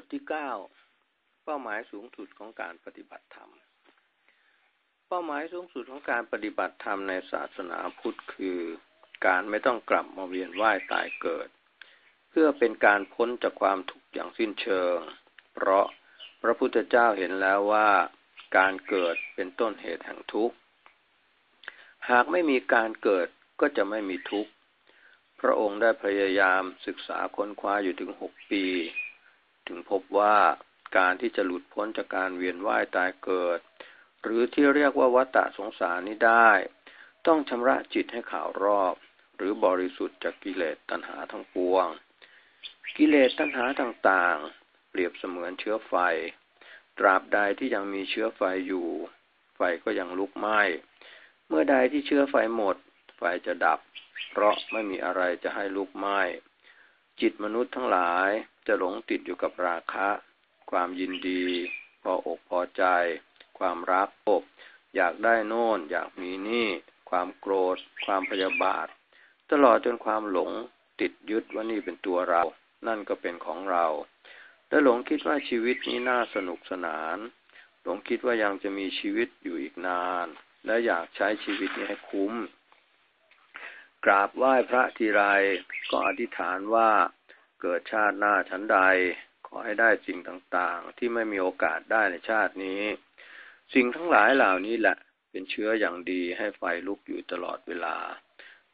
ทที่เก้าเป้าหมายสูงสุดของการปฏิบัติธรรม เป้าหมายสูงสุดของการปฏิบัติธรรมในศาสนาพุทธคือ การไม่ต้องกลับมาเวียนว่ายตายเกิด เพื่อเป็นการพ้นจากความทุกข์อย่างสิ้นเชิง เพราะพระพุทธเจ้าเห็นแล้วว่าการเกิดเป็นต้นเหตุแห่งทุกข์ หากไม่มีการเกิดก็จะไม่มีทุกข์ พระองค์ได้พยายามศึกษาค้นคว้าอยู่ถึงหกปี ถึงพบว่าการที่จะหลุดพ้นจากการเวียนว่ายตายเกิด หรือที่เรียกว่าวัฏฏะสงสารนี้ได้ ต้องชำระจิตให้ข่าวรอบ หรือบริสุทธิ์จากกิเลสตัณหาทั้งปวง กิเลสตัณหาต่างๆ เปรียบเสมือนเชื้อไฟ ตราบใดที่ยังมีเชื้อไฟอยู่ ไฟก็ยังลุกไหม้เมื่อใดที่เชื้อไฟหมด ไฟจะดับ เพราะไม่มีอะไรจะให้ลุกไหม้จิตมนุษย์ทั้งหลาย จะหลงติดอยู่กับราคะ ความยินดี พออกพอใจ ความรักอบอยากได้โน่น อยากมีนี่ความโกรธ ความพยาบาท ตลอดจนความหลงติดยึดว่านี่เป็นตัวเรา นั่นก็เป็นของเรา และหลงคิดว่าชีวิตนี้น่าสนุกสนาน หลงคิดว่ายังจะมีชีวิตอยู่อีกนาน และอยากใช้ชีวิตนี้ให้คุ้ม กราบไหว้พระทีไรก็อธิษฐานว่า เกิดชาติหน้าชั้นใด ขอให้ได้สิ่งต่างๆ ที่ไม่มีโอกาสได้ในชาตินี้ สิ่งทั้งหลายเหล่านี้แหละ เป็นเชื้ออย่างดีให้ไฟลุกอยู่ตลอดเวลา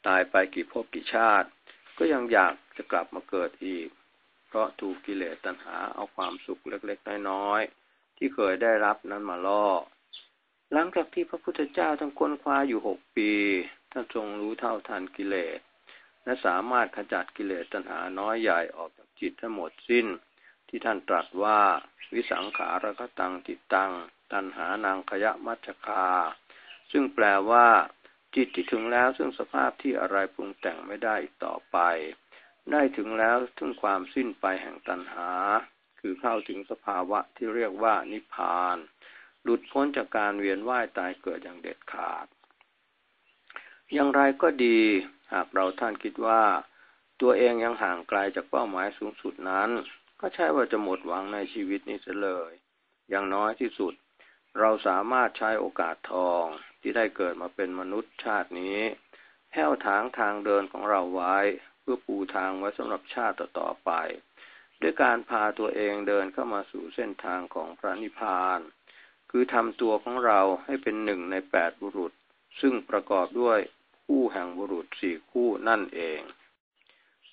ตายไปกี่ภพกี่ชาติ ก็ยังอยากจะกลับมาเกิดอีก เพราะถูกกิเลสตัณหาเอาความสุขเล็กๆ น้อยๆ ที่เคยได้รับนั้นมาล่อ หลังจากที่พระพุทธเจ้าทั้งค้นคว้าอยู่หกปีท่านทรงรู้เท่าทันกิเลส และสามารถขจัดกิเลสตัณหาน้อยใหญ่ออกจากจิตทั้งหมดสิ้น ที่ท่านตรัสว่า วิสังขารกตังจิตตัง ตันหานางขยะมัชคา ซึ่งแปลว่า จิตที่ถึงแล้วซึ่งสภาพที่อะไรปรุงแต่งไม่ได้อีกต่อไป ได้ถึงแล้วถึงความสิ้นไปแห่งตัณหา คือเข้าถึงสภาวะที่เรียกว่านิพพาน หลุดพ้นจากการเวียนว่ายตายเกิดอย่างเด็ดขาด อย่างไรก็ดี หากเราท่านคิดว่า ตัวเองยังห่างไกลจากเป้าหมายสูงสุดนั้น ก็ใช่ว่าจะหมดหวังในชีวิตนี้เสียเลย อย่างน้อยที่สุด เราสามารถใช้โอกาสทองที่ได้เกิดมาเป็นมนุษย์ชาตินี้แห้วทางทางเดินของเราไว้ เพื่อปูทางไว้สำหรับชาติต่อไป ด้วยการพาตัวเองเดินเข้ามาสู่เส้นทางของพระนิพพาน คือทำตัวของเราให้เป็นหนึ่งในแปดบุรุษ ซึ่งประกอบด้วย คู่แห่งบุรุษสี่คู่นั่นเอง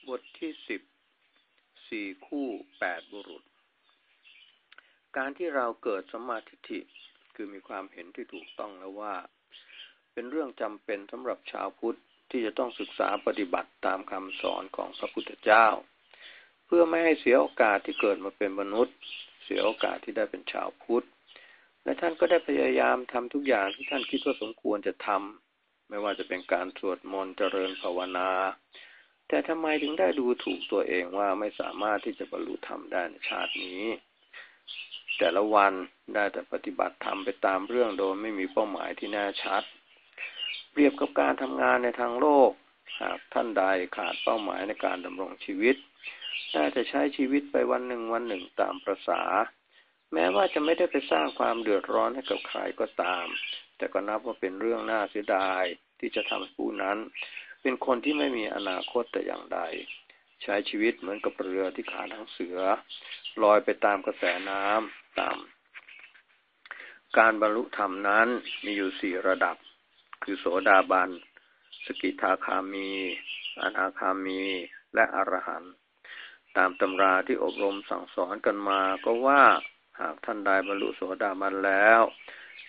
บทที่สิบสี่คู่แปดบุรุษ การที่เราเกิดสมาธิคือมีความเห็นที่ถูกต้องแล้วว่า เป็นเรื่องจำเป็นสำหรับชาวพุทธที่จะต้องศึกษาปฏิบัติตามคำสอนของพระพุทธเจ้า เพื่อไม่ให้เสียโอกาสที่เกิดมาเป็นมนุษย์ เสียโอกาสที่ได้เป็นชาวพุทธและท่านก็ได้พยายามทำทุกอย่างที่ท่านคิดว่าสมควรจะทำ ไม่ว่าจะเป็นการสวดมนต์เจริญภาวนา แต่ทำไมถึงได้ดูถูกตัวเองว่าไม่สามารถที่จะบรรลุธรรมได้ในชาตินี้ แต่ละวันได้แต่ปฏิบัติธรรมไปตามเรื่องโดยไม่มีเป้าหมายที่แน่ชัด เปรียบกับการทำงานในทางโลก หากท่านใดขาดเป้าหมายในการดำรงชีวิตได้จะใช้ชีวิตไปวันหนึ่งวันหนึ่งตามประษาแม้ว่าจะไม่ได้ไปสร้างความเดือดร้อนให้กับใครก็ตาม แต่ก็นับว่าเป็นเรื่องน่าเสียดายที่จะทำผู้นั้น เป็นคนที่ไม่มีอนาคตแต่อย่างใด ใช้ชีวิตเหมือนกับเรือที่ขาทั้งเสือ ลอยไปตามกระแสน้ำตาม การบรรลุธรรมนั้นมีอยู่สี่ระดับ คือโสดาบัน สกิทาคามี อนาคามี และอรหันต์ตามตำราที่อบรมสั่งสอนกันมาก็ว่าหากท่านใดบรรลุโสดาบันแล้ว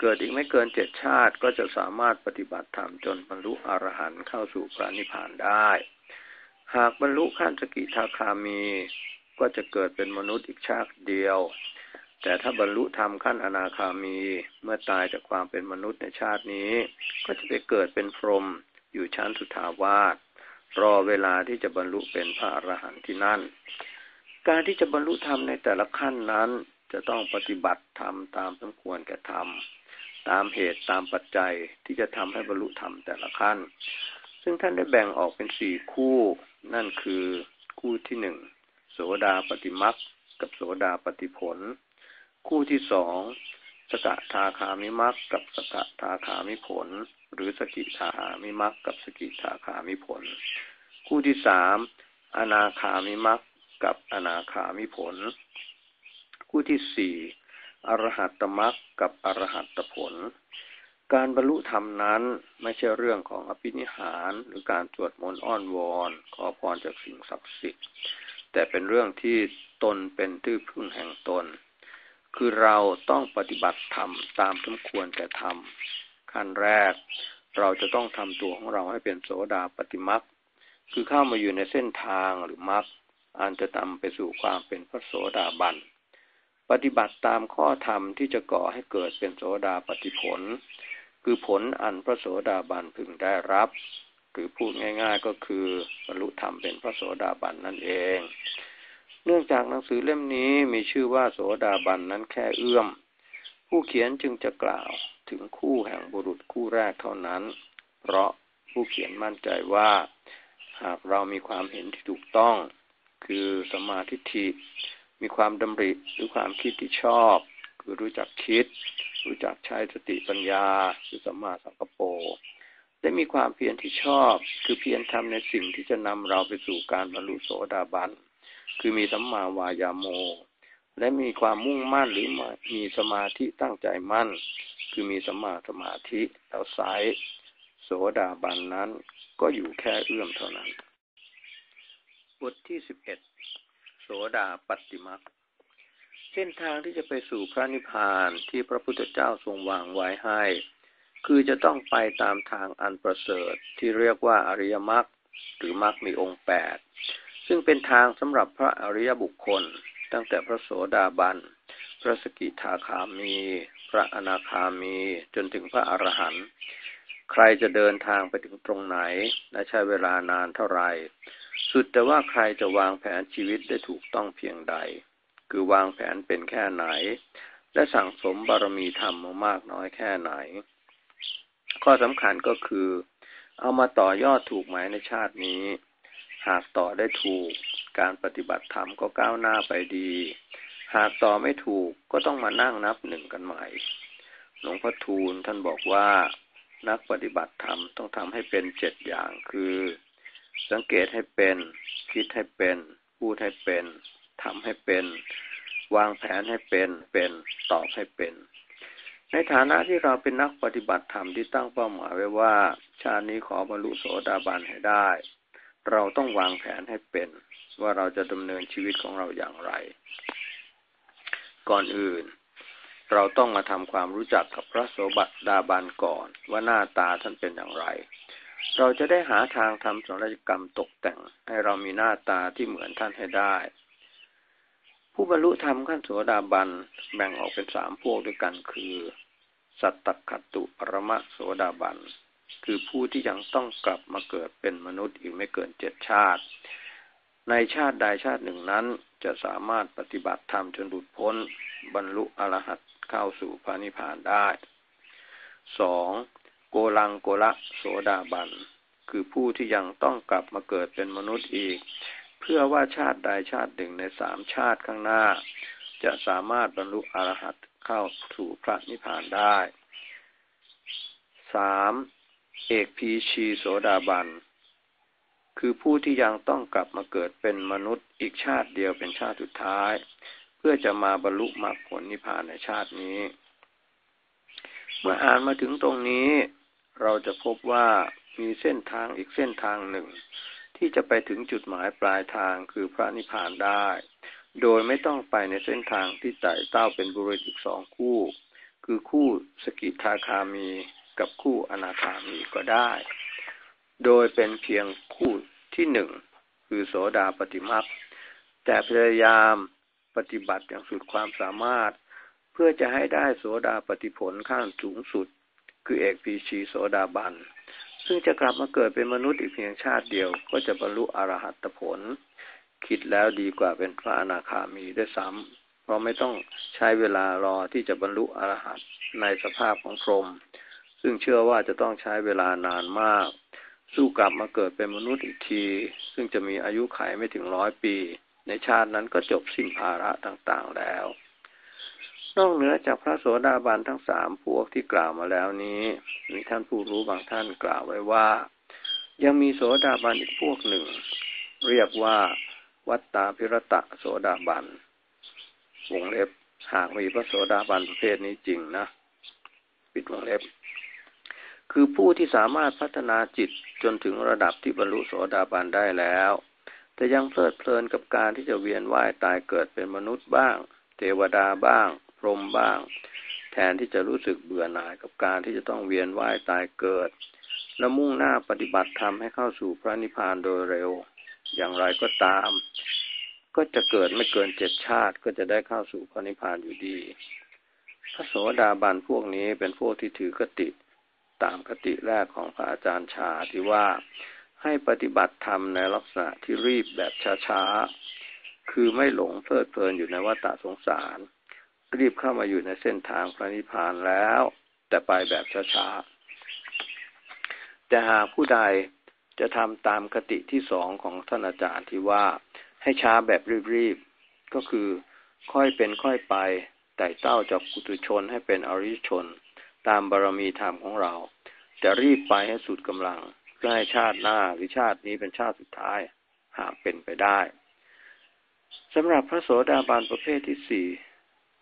เกิดอีกไม่เกินเจ็ดชาติก็จะสามารถปฏิบัติธรรมจนบรรลุอรหันต์เข้าสู่พระนิพพานได้ หากบรรลุขั้นสกิทาคามี ก็จะเกิดเป็นมนุษย์อีกชาติเดียว แต่ถ้าบรรลุธรรมขั้นอนาคามีเมื่อตายจากความเป็นมนุษย์ในชาตินี้ ก็จะไปเกิดเป็นพรหมอยู่ชั้นสุทาวาสรอเวลาที่จะบรรลุเป็นพระอรหันต์ที่นั่น การที่จะบรรลุธรรมในแต่ละขั้นนั้น จะต้องปฏิบัติธรรมตามสมควรแก่ธรรม ตามเหตุตามปัจจัยที่จะทำให้บรรลุธรรมแต่ละขั้น ซึ่งท่านได้แบ่งออกเป็นสี่คู่ นั่นคือคู่ที่หนึ่งโสดาปฏิมักกับโสดาปฏิผล คู่ที่สองสกทาคามิมักกับสกทาคามิผล หรือสกิทาคามิมักกับสกิทาคามิผล คู่ที่สามอนาคามิมักกับอนาคามิผล คู่ที่สี่ อรหัตตมักกับอรหัตตผล การบรรลุธรรมนั้นไม่ใช่เรื่องของอภินิหารหรือการสวดมนต์อ้อนวอน ขอพรจากสิ่งศักดิ์สิทธิ์ แต่เป็นเรื่องที่ตนเป็นที่พึ่งแห่งตน คือเราต้องปฏิบัติธรรมตามสมควรแก่ธรรม ขั้นแรก เราจะต้องทำตัวของเราให้เป็นโสดาปฏิมักคือเข้ามาอยู่ในเส้นทางหรือมักอันจะนำไปสู่ความเป็นพระโสดาบัน ปฏิบัติตามข้อธรรมที่จะก่อให้เกิดเป็นโสดาปฏิผล คือผลอันพระโสดาบันพึงได้รับ หรือพูดง่าย ๆ ก็คือบรรลุธรรมเป็นพระโสดาบันนั่นเอง เนื่องจากหนังสือเล่มนี้มีชื่อว่าโสดาบันนั้นแค่เอื้อม ผู้เขียนจึงจะกล่าวถึงคู่แห่งบุรุษคู่แรกเท่านั้น เพราะผู้เขียนมั่นใจว่า หากเรามีความเห็นที่ถูกต้อง คือสมาธิิ มีความดำริหรือความคิดที่ชอบ คือรู้จักคิด รู้จักใช้สติปัญญาคือสัมมาสังกปรได้มีความเพียรที่ชอบ คือเพียรทำในสิ่งที่จะนำเราไปสู่การบรรลุโสดาบัน คือมีสัมมาวายาโม และมีความมุ่งมั่นหรือมีสมาธิตั้งใจมั่น คือมีสัมมาสมาธิแล้วสายโสดาบันนั้น ก็อยู่แค่เอื้อมเท่านั้น บทที่สิบเอ็ด ดาปัตติมักเส้นทางที่จะไปสู่พระนิพพานที่พระพุทธเจ้าทรงวางไว้ให้ คือจะต้องไปตามทางอันประเสริฐที่เรียกว่าอริยมรรคหรือมรรคมีองค์แปดซึ่งเป็นทางสำหรับพระอริยบุคคล ตั้งแต่พระโสดาบัน พระสกิทาคามี พระอนาคามี จนถึงพระอรหันต์ ใครจะเดินทางไปถึงตรงไหนและใช้เวลานานเท่าไหร่ สุดแต่ว่าใครจะวางแผนชีวิตได้ถูกต้องเพียงใด คือวางแผนเป็นแค่ไหน และสั่งสมบารมีธรรมมามากน้อยแค่ไหน ข้อสำคัญก็คือ เอามาต่อยอดถูกไหมในชาตินี้ หากต่อได้ถูก การปฏิบัติธรรมก็ก้าวหน้าไปดี หากต่อไม่ถูกก็ต้องมานั่งนับหนึ่งกันใหม่ หลวงพ่อทูลท่านบอกว่า นักปฏิบัติธรรมต้องทำให้เป็นเจ็ดอย่าง คือ สังเกตให้เป็น คิดให้เป็น พูดให้เป็นทำให้เป็น วางแผนให้เป็น เป็นตอบให้เป็น ในฐานะที่เราเป็นนักปฏิบัติธรรมที่ตั้งเป้าหมายไว้ว่า ชาตินี้ขอบรรลุโสดาบันให้ได้ เราต้องวางแผนให้เป็น ว่าเราจะดำเนินชีวิตของเราอย่างไร ก่อนอื่น เราต้องมาทำความรู้จักกับพระโสดาบันก่อน ว่าหน้าตาท่านเป็นอย่างไร เราจะได้หาทางทำศัลยกรรมตกแต่ง ให้เรามีหน้าตาที่เหมือนท่านให้ได้ ผู้บรรลุธรรมขั้นโสดาบันแบ่งออกเป็นสามพวกด้วยกันคือ สัตตคตุปรมะโสดาบันคือผู้ที่ยังต้องกลับมาเกิดเป็นมนุษย์อีกไม่เกินเจ็ดชาติ ในชาติใดชาติหนึ่งนั้นจะสามารถปฏิบัติธรรมจนหลุดพ้น บรรลุอรหัต เข้าสู่พระนิพพานได้สองโกลังโกละโสดาบัน คือผู้ที่ยังต้องกลับมาเกิดเป็นมนุษย์อีก เพื่อว่าชาติใดชาติหนึ่งในสามชาติข้างหน้า จะสามารถบรรลุอรหัตเข้าสู่พระนิพพานได้สามเอกพีชีโสดาบัน คือผู้ที่ยังต้องกลับมาเกิดเป็นมนุษย์อีกชาติเดียวเป็นชาติสุดท้าย เพื่อจะมาบรรลุมรรคผลนิพพานในชาตินี้ เมื่ออ่านมาถึงตรงนี้ เราจะพบว่ามีเส้นทางอีกเส้นทางหนึ่ง ที่จะไปถึงจุดหมายปลายทางคือพระนิพพานได้ โดยไม่ต้องไปในเส้นทางที่ไต่เต้าเป็นบุรุษอีกสองคู่ คือคู่สกิทาคามีกับคู่อนาคามีก็ได้ โดยเป็นเพียงคู่ที่หนึ่งคือโสดาปฏิมักแต่พยายาม ฏิบัติอย่างสุดความสามารถ เพื่อจะให้ได้โสดาปฏิผลขั้นสูงสุด คือเอกพีชีโสดาบัน ซึ่งจะกลับมาเกิดเป็นมนุษย์อีกเพียงชาติเดียว ก็จะบรรลุอรหัตผล คิดแล้วดีกว่าเป็นพระอนาคามีได้ซ้ำเพราะไม่ต้องใช้เวลารอที่จะบรรลุอรหัตในสภาพของพรหมซึ่งเชื่อว่าจะต้องใช้เวลานานมาก สู้กลับมาเกิดเป็นมนุษย์อีกที ซึ่งจะมีอายุขัยไม่ถึงร้อยปี ในชาตินั้นก็จบสิ้นภาระต่างๆแล้ว นอกเหนือจากพระโสดาบันทั้งสามพวกที่กล่าวมาแล้วนี้ มีท่านผู้รู้บางท่านกล่าวไว้ว่า ยังมีโสดาบันอีกพวกหนึ่ง เรียกว่า วัตตาพิรตะโสดาบันวงเล็บหากมีพระโสดาบันประเภทนี้จริงนะปิดวงเล็บ คือผู้ที่สามารถพัฒนาจิตจนถึงระดับที่บรรลุโสดาบันได้แล้ว แต่ยังเพลิดเพลินกับการที่จะเวียนว่ายตายเกิดเป็นมนุษย์บ้าง เทวดาบ้าง พรหมบ้าง แทนที่จะรู้สึกเบื่อหน่ายกับการที่จะต้องเวียนว่ายตายเกิด และมุ่งหน้าปฏิบัติธรรมให้เข้าสู่พระนิพพานโดยเร็ว อย่างไรก็ตาม ก็จะเกิดไม่เกินเจ็ดชาติก็จะได้เข้าสู่พระนิพพานอยู่ดีพระโสดาบันพวกนี้เป็นพวกที่ถือกติ ตามคติแรกของพระอาจารย์ชาที่ว่า ให้ปฏิบัติธรรมในลักษณะที่รีบแบบช้าๆ คือไม่หลงเพลิดเพลินอยู่ในวัฏสงสาร รีบเข้ามาอยู่ในเส้นทางพระนิพพานแล้ว แต่ไปแบบช้าๆ แต่หากผู้ใดจะทำตามคติที่สองของท่านอาจารย์ที่ว่าให้ช้าแบบรีบๆ ก็คือค่อยเป็นค่อยไปไต่เต้าจากกุตุชนให้เป็นอริชน ตามบารมีธรรมของเรา จะรีบไปให้สุดกำลัง เพื่อให้ชาติหน้าหรือชาตินี้เป็นชาติสุดท้าย หากเป็นไปได้สำหรับพระโสดาบันประเภทที่สี่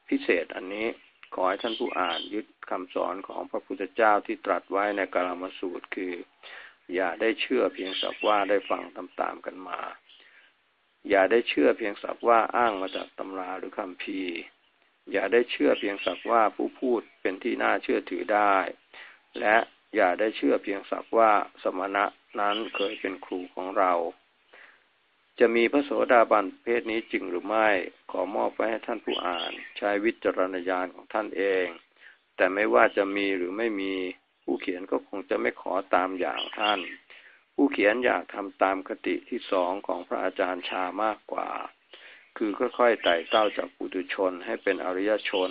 พิเศษอันนี้ขอให้ท่านผู้อ่านยึดคำสอนของพระพุทธเจ้าที่ตรัสไว้ในกาลามสูตรคือ อย่าได้เชื่อเพียงสักว่าได้ฟังตามๆกันมา อย่าได้เชื่อเพียงสักว่าอ้างมาจากตำราหรือคำพีอย่าได้เชื่อเพียงสักว่าผู้พูดเป็นที่น่าเชื่อถือได้ และ อย่าได้เชื่อเพียงสักว่าสมณะนั้นเคยเป็นครูของเรา จะมีพระโสดาบันเพศนี้จริงหรือไม่ ขอมอบไว้ให้ท่านผู้อ่าน ใช้วิจารณญาณของท่านเอง แต่ไม่ว่าจะมีหรือไม่มีผู้เขียนก็คงจะไม่ขอตามอย่างท่าน ผู้เขียนอยากทำตามคติที่สองของพระอาจารย์ชามากกว่า คือค่อยๆไต่เต้าจากปุถุชนให้เป็นอริยชน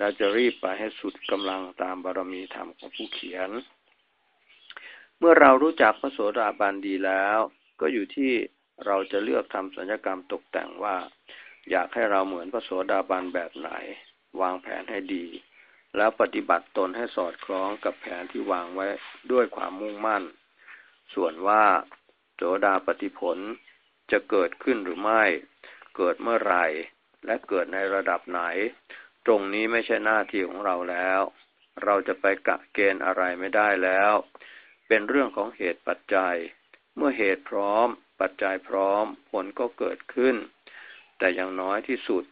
และจะรีบไปให้สุดกำลังตามบารมีธรรมของผู้เขียน เมื่อเรารู้จักพระโสดาบันดีแล้ว ก็อยู่ที่เราจะเลือกทำสัญญกรรมตกแต่งว่า อยากให้เราเหมือนพระโสดาบันแบบไหน วางแผนให้ดี แล้วปฏิบัติตนให้สอดคล้องกับแผนที่วางไว้ด้วยความมุ่งมั่น ส่วนว่าโสดาปฏิผลจะเกิดขึ้นหรือไม่ เกิดเมื่อไหร่ และเกิดในระดับไหน ตรงนี้ไม่ใช่หน้าที่ของเราแล้ว เราจะไปกะเกณฑ์อะไรไม่ได้แล้ว เป็นเรื่องของเหตุปัจจัย เมื่อเหตุพร้อม ปัจจัยพร้อม ผลก็เกิดขึ้น แต่อย่างน้อยที่สุด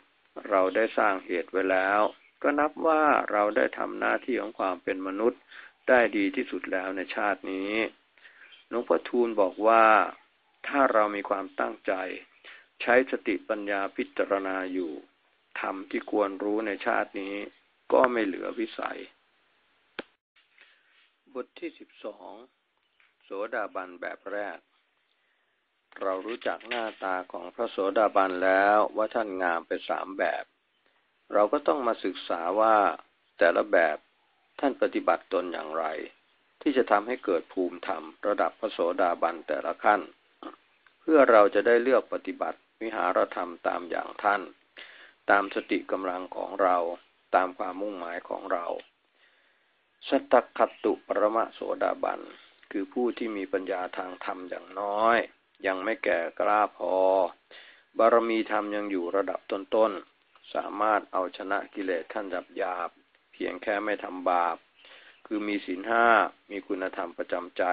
เราได้สร้างเหตุไว้แล้ว ก็นับว่าเราได้ทำหน้าที่ของความเป็นมนุษย์ได้ดีที่สุดแล้วในชาตินี้หลวงพ่อทูลบอกว่า ถ้าเรามีความตั้งใจ ใช้สติปัญญาพิจารณาอยู่ ทำที่ควรรู้ในชาตินี้ ก็ไม่เหลือวิสัย บทที่สิบสองโสดาบันแบบแรก เรารู้จักหน้าตาของพระโสดาบันแล้วว่าท่านงามเป็นสามแบบ เราก็ต้องมาศึกษาว่าแต่ละแบบท่านปฏิบัติตนอย่างไร ที่จะทำให้เกิดภูมิธรรม ระดับพระโสดาบันแต่ละขั้น เพื่อเราจะได้เลือกปฏิบัติวิหารธรรมตามอย่างท่าน ตามสติกำลังของเราตามความมุ่งหมายของเรา สตักขตุปรมะโสดาบัน คือผู้ที่มีปัญญาทางธรรมอย่างน้อย ยังไม่แก่กล้าพอ บารมีธรรมยังอยู่ระดับต้นๆ สามารถเอาชนะกิเลสขั้นหยาบหยาบ เพียงแค่ไม่ทำบาป คือมีศีลห้ามีคุณธรรมประจำใจ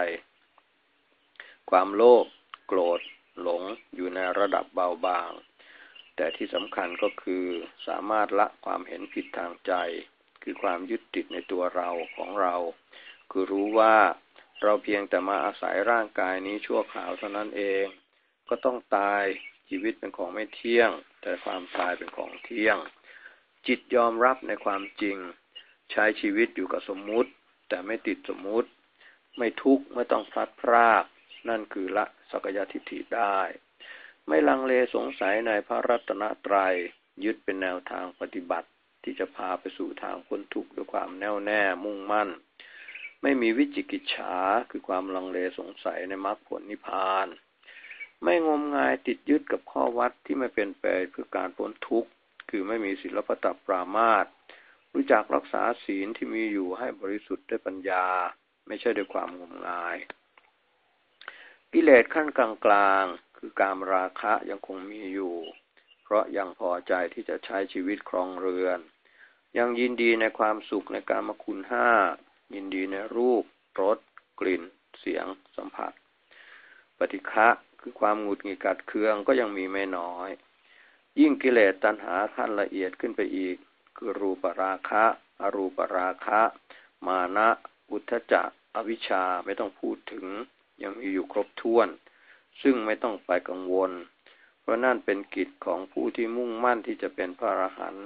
ความโลภโกรธ หลงอยู่ในระดับเบาบาง แต่ที่สำคัญก็คือสามารถละความเห็นผิดทางใจ คือความยึดติดในตัวเราของเรา คือรู้ว่าเราเพียงแต่มาอาศัยร่างกายนี้ชั่วคราวเท่านั้นเอง ก็ต้องตายชีวิตเป็นของไม่เที่ยง แต่ความตายเป็นของเที่ยง จิตยอมรับในความจริง ใช้ชีวิตอยู่กับสมมุติ แต่ไม่ติดสมมุติ ไม่ทุกข์ไม่ต้องพลัดพราก นั่นคือละสักยทิฏฐิได้ ไม่ลังเลสงสัยในพระรัตนตรยัยยึดเป็นแนวทางปฏิบัติที่จะพาไปสู่ทางพ้นทุกข์ด้วยความแน่วแน่มุ่งมั่น ไม่มีวิจิกิจฉาคือความลังเลสงสัยในมรรคผลนิพพาน ไม่งมงายติดยึดกับข้อวัดที่ไม่เป็นไปเพื่อการพ้นทุกข์คือไม่มีศีลปตัปรามาตรู้จักรักษาศีลที่มีอยู่ให้บริสุทธิ์ด้วยปัญญา ไม่ใช่ด้วยความงมงาย กิเลสขั้นกลางๆ คือการราคะยังคงมีอยู่ เพราะยังพอใจที่จะใช้ชีวิตครองเรือน ยังยินดีในความสุขในการมคุณห้า ยินดีในรูป รส กลิ่น เสียง สัมผัส ปฏิฆะคือความหงุดหงิดกัดเคืองก็ยังมีไม่น้อย ยิ่งกิเลสตัณหาขั้นละเอียดขึ้นไปอีก คือรูปราคะ อรูปราคะ มานะ อุทธจักอวิชชาไม่ต้องพูดถึงยังมีอยู่ครบถ้วน ซึ่งไม่ต้องไปกังวล เพราะนั่นเป็นกิจของผู้ที่มุ่งมั่นที่จะเป็นพระอรหันต์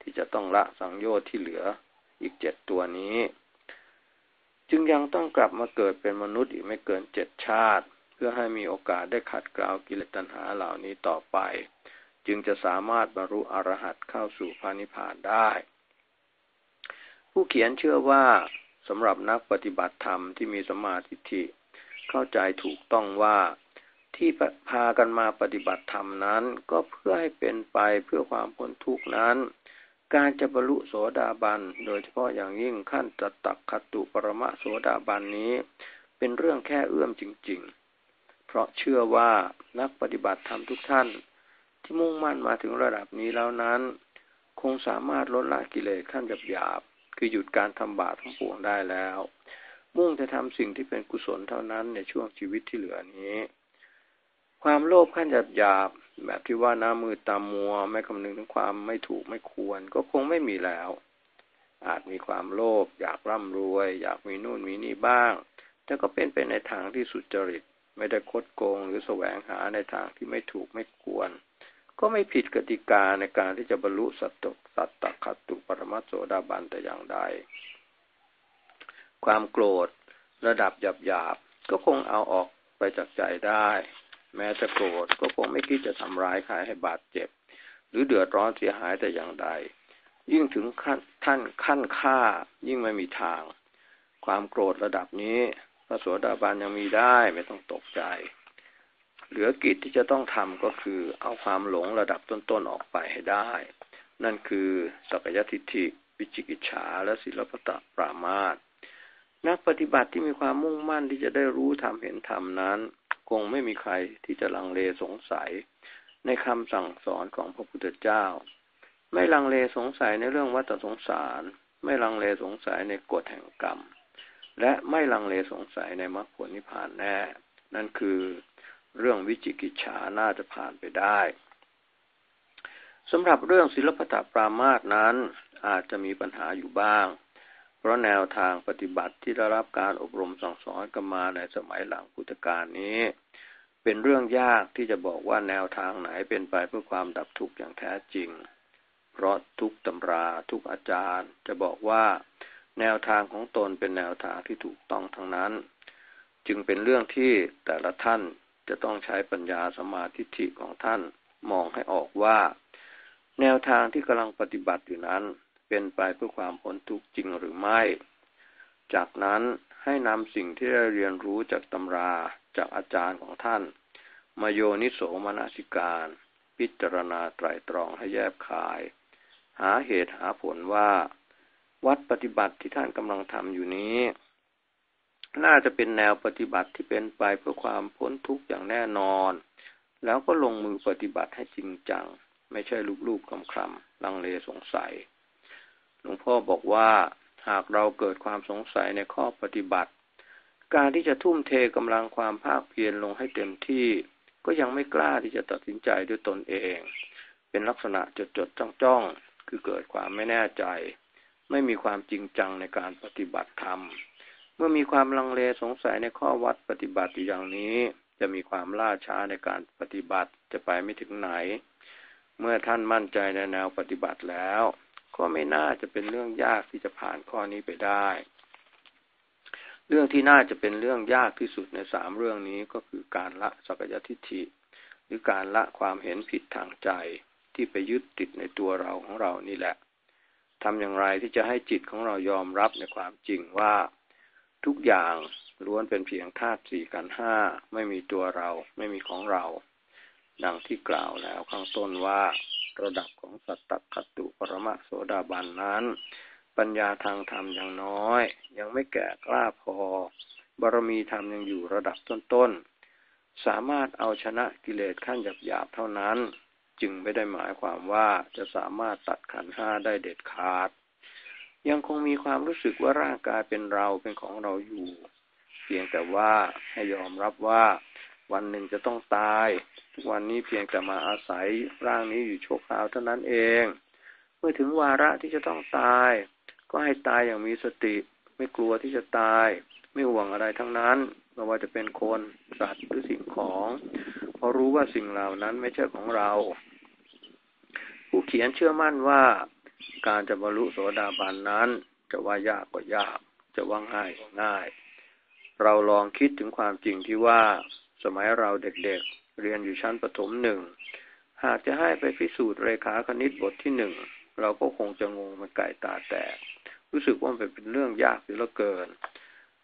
ที่จะต้องละสังโยชน์ที่เหลืออีกเจ็ดตัวนี้ จึงยังต้องกลับมาเกิดเป็นมนุษย์อีกไม่เกินเจ็ดชาติ เพื่อให้มีโอกาสได้ขัดเกลากิเลสตัณหาเหล่านี้ต่อไป จึงจะสามารถบรรลุอรหัตเข้าสู่พระนิพพานได้ ผู้เขียนเชื่อว่าสำหรับนักปฏิบัติธรรมที่มีสมาธิเข้าใจถูกต้องว่า ที่พากันมาปฏิบัติธรรมนั้น ก็เพื่อให้เป็นไปเพื่อความพ้นทุกข์นั้น การจะบรรลุโสดาบัน โดยเฉพาะอย่างยิ่งขั้นตตักขตุปรมะโสดาบันนี้ เป็นเรื่องแค่เอื้อมจริง ๆ เพราะเชื่อว่านักปฏิบัติธรรมทุกท่าน ที่มุ่งมั่นมาถึงระดับนี้แล้วนั้น คงสามารถลดละกิเลสขั้นหยาบๆคือหยุดการทำบาปทั้งปวงได้แล้ว มุ่งจะทำสิ่งที่เป็นกุศลเท่านั้นในช่วงชีวิตที่เหลือนี้ ความโลภขั้นหยาบหยาบแบบที่ว่าน้ามือตามัว ไม่คำนึงถึงความไม่ถูกไม่ควร ก็คงไม่มีแล้ว อาจมีความโลภอยากร่ำรวย อยากมีนู่นมีนี่บ้าง แต่ก็เป็นไปในทางที่สุจริต ไม่ได้คดโกงหรือแสวงหาในทางที่ไม่ถูกไม่ควร ก็ไม่ผิดกติกาในการที่จะบรรลุสัตตสัตตคัตตุปรมัตโสดาบันแต่อย่างใด ความโกรธ ระดับหยาบหยาบก็คงเอาออกไปจากใจได้ แม้จะโกรธก็คงไม่คิดจะทำร้ายใครให้บาดเจ็บ หรือเดือดร้อนเสียหายแต่อย่างใด ยิ่งถึงขั้นท่านขั้นฆ่ายิ่งไม่มีทาง ความโกรธระดับนี้พระโสดาบันยังมีได้ไม่ต้องตกใจ เหลือกิจที่จะต้องทำก็คือเอาความหลงระดับต้นๆออกไปให้ได้ นั่นคือสักยทิฏฐิวิจิกิจฉาและศิลปตะปรามาตนักปฏิบัติที่มีความมุ่งมั่นที่จะได้รู้ทำเห็นธรรมนั้น คงไม่มีใครที่จะลังเลสงสัย ในคำสั่งสอนของพระพุทธเจ้า ไม่ลังเลสงสัยในเรื่องวัฏสงสาร ไม่ลังเลสงสัยในกฎแห่งกรรม และไม่ลังเลสงสัยในมรรคผลนิพพานแน่ นั่นคือเรื่องวิจิกิจฉาน่าจะผ่านไปได้สำหรับเรื่องศิลปตปรามาสนั้นอาจจะมีปัญหาอยู่บ้าง เพราะแนวทางปฏิบัติที่ได้รับการอบรมสั่งสอนกันมาในสมัยหลังพุทธกาลนี้ เป็นเรื่องยากที่จะบอกว่าแนวทางไหนเป็นไปเพื่อความดับทุกข์อย่างแท้จริง เพราะทุกตำราทุกอาจารย์ จะบอกว่าแนวทางของตนเป็นแนวทางที่ถูกต้องทั้งนั้น จึงเป็นเรื่องที่แต่ละท่านจะต้องใช้ปัญญาสมาธิิของท่านมองให้ออกว่า แนวทางที่กำลังปฏิบัติอยู่นั้น เป็นไปเพื่อความพ้นทุกข์จริงหรือไม่ จากนั้นให้นำสิ่งที่ได้เรียนรู้จากตำราจากอาจารย์ของท่าน มาโยนิโสมนสิการ พิจารณาไตรตรองให้แยบคาย หาเหตุหาผลว่า วัดปฏิบัติที่ท่านกำลังทำอยู่นี้ น่าจะเป็นแนวปฏิบัติที่เป็นไปเพื่อความพ้นทุกข์อย่างแน่นอน แล้วก็ลงมือปฏิบัติให้จริงจัง ไม่ใช่ลูบๆคำคำลังเลสงสัย หลวงพ่อบอกว่าหากเราเกิดความสงสัยในข้อปฏิบัติ การที่จะทุ่มเทกำลังความภาคเพียรลงให้เต็มที่ ก็ยังไม่กล้าที่จะตัดสินใจด้วยตนเอง เป็นลักษณะจดจดจ้องจ้องคือเกิดความไม่แน่ใจ ไม่มีความจริงจังในการปฏิบัติธรรม เมื่อมีความลังเลสงสัยในข้อวัดปฏิบัติอย่างนี้ จะมีความล่าช้าในการปฏิบัติจะไปไม่ถึงไหน เมื่อท่านมั่นใจในแนวปฏิบัติแล้ว ก็ไม่น่าจะเป็นเรื่องยากที่จะผ่านข้อนี้ไปได้ เรื่องที่น่าจะเป็นเรื่องยากที่สุดในสามเรื่องนี้ก็คือการละสักยทิฏฐิ หรือการละความเห็นผิดทางใจที่ไปยึดติดในตัวเราของเรานี่แหละทำอย่างไรที่จะให้จิตของเรายอมรับในความจริงว่า ทุกอย่างล้วนเป็นเพียงธาตุสี่กันห้าไม่มีตัวเราไม่มีของเรา ดังที่กล่าวแล้วข้างต้นว่า ระดับของสัตตคตุปรมะโสดาบันนั้น ปัญญาทางธรรมยังน้อย ยังไม่แก่กล้าพอบารมีธรรมยังอยู่ระดับต้นๆ สามารถเอาชนะกิเลสขั้นหยาบๆเท่านั้น จึงไม่ได้หมายความว่าจะสามารถตัดขันห้าได้เด็ดขาด ยังคงมีความรู้สึกว่าร่างกายเป็นเราเป็นของเราอยู่ เพียงแต่ว่าให้ยอมรับว่า วันหนึ่งจะต้องตาย ทุกวันนี้เพียงแต่มาอาศัยร่างนี้อยู่ชั่วคราวเท่านั้นเอง เมื่อถึงวาระที่จะต้องตาย ก็ให้ตายอย่างมีสติ ไม่กลัวที่จะตาย ไม่ห่วงอะไรทั้งนั้นไม่ว่าจะเป็นคนสัตว์หรือสิ่งของ เพราะรู้ว่าสิ่งเหล่านั้นไม่ใช่ของเรา ผู้เขียนเชื่อมั่นว่า การจะบรรลุโสดาบันนั้น จะว่ายากก็ยาก จะว่าง่ายก็ง่าย เราลองคิดถึงความจริงที่ว่า สมัยเราเด็กๆ เรียนอยู่ชั้นประถมหนึ่ง หากจะให้ไปพิสูจน์เรขาคณิตบทที่หนึ่ง เราก็คงจะงงมันไก่ตาแตก รู้สึกว่ามันเป็นเรื่องยากเหลือเกิน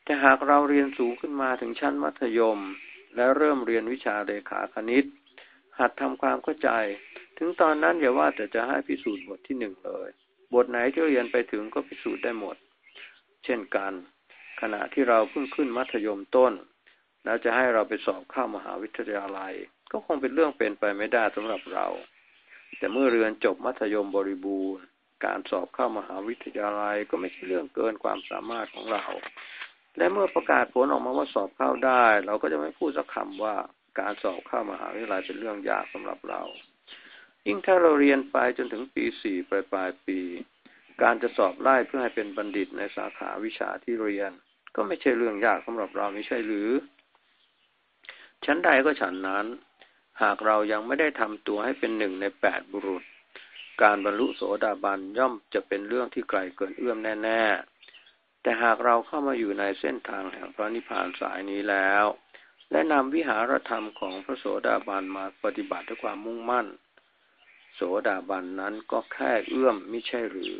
แต่หากเราเรียนสูงขึ้นมาถึงชั้นมัธยม และเริ่มเรียนวิชาเรขาคณิต หัดทำความเข้าใจ ถึงตอนนั้นอย่าว่าแต่จะให้พิสูจน์บทที่หนึ่งเลย บทไหนที่เรียนไปถึงก็พิสูจน์ได้หมด เช่นกัน ขณะที่เราเพิ่งขึ้นมัธยมต้น แล้วจะให้เราไปสอบเข้ามหาวิทยาลัย ก็คงเป็นเรื่องเป็นไปไม่ได้สำหรับเรา แต่เมื่อเรียนจบมัธยมบริบูรณ์ การสอบเข้ามหาวิทยาลัยก็ไม่ใช่เรื่องเกินความสามารถของเรา และเมื่อประกาศผลออกมาว่าสอบเข้าได้ เราก็จะไม่พูดสักคำว่าการสอบเข้ามหาวิทยาลัยเป็นเรื่องยากสำหรับเรายิ่งถ้าเราเรียนไปจนถึงปีสี่ปลายปลายปี การจะสอบไล่เพื่อให้เป็นบัณฑิตในสาขาวิชาที่เรียน ก็ไม่ใช่เรื่องยากสำหรับเราไม่ใช่หรือ ชั้นใดก็ฉันนั้น หากเรายังไม่ได้ทำตัวให้เป็นหนึ่งในแปดบุรุษ การบรรลุโสดาบันย่อมจะเป็นเรื่องที่ไกลเกินเอื้อมแน่ ๆ แต่หากเราเข้ามาอยู่ในเส้นทางแห่งพระนิพพานสายนี้แล้ว และนำวิหารธรรมของพระโสดาบันมาปฏิบัติด้วยความมุ่งมั่น โสดาบันนั้นก็แค่เอื้อมไม่ใช่หรือ